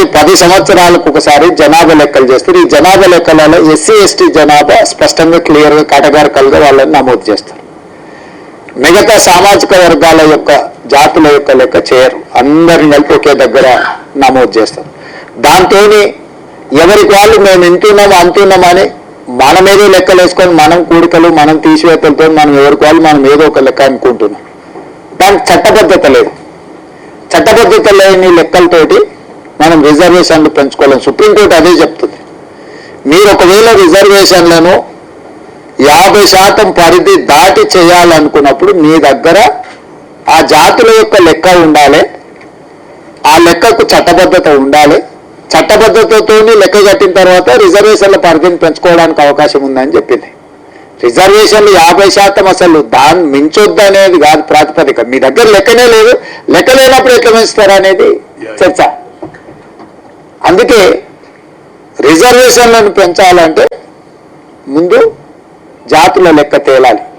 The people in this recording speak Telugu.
ప్రతి పది సంవత్సరాలకు ఒకసారి జనాభా లెక్కలు చేస్తారు. ఈ జనాభా లెక్కలలో ఎస్సీ ఎస్టీ జనాభా స్పష్టంగా క్లియర్గా కేటగారికల్గా వాళ్ళని నమోదు చేస్తారు. మిగతా సామాజిక వర్గాల యొక్క జాతుల యొక్క లెక్క చేయరు. అందరిని కలిపి ఒకే దగ్గర నమోదు చేస్తారు. దాంతో ఎవరికి వాళ్ళు మేము ఇంటున్నాము అంటున్నామని మనం ఏదో లెక్కలు వేసుకొని మనం కూడికలు మనం తీసివేతలతో మనం ఎవరికి వాళ్ళు మనం ఏదో ఒక లెక్క అనుకుంటున్నాం. దానికి చట్టబద్ధత లేదు. చట్టబద్ధత లేని లెక్కలతోటి మనం రిజర్వేషన్లు పెంచుకోలేం. సుప్రీంకోర్టు అదే చెప్తుంది. మీరు ఒకవేళ రిజర్వేషన్లను యాభై శాతం పరిధి దాటి చేయాలనుకున్నప్పుడు మీ దగ్గర ఆ జాతుల యొక్క లెక్క ఉండాలి. ఆ లెక్కకు చట్టబద్ధత ఉండాలి. చట్టబద్ధతతో లెక్క కట్టిన తర్వాత రిజర్వేషన్ల పరిధిని పెంచుకోవడానికి అవకాశం ఉందని చెప్పింది. రిజర్వేషన్లు యాభై శాతం అసలు దాన్ని మించొద్దు అనేది కాదు ప్రాతిపదిక. మీ దగ్గర లెక్కనే లేదు. లెక్క లేనప్పుడు ఎట్లా పెంచుతారు అనేది చర్చ. అందుకే రిజర్వేషన్లను పెంచాలంటే ముందు జాతుల లెక్క తేలాలి.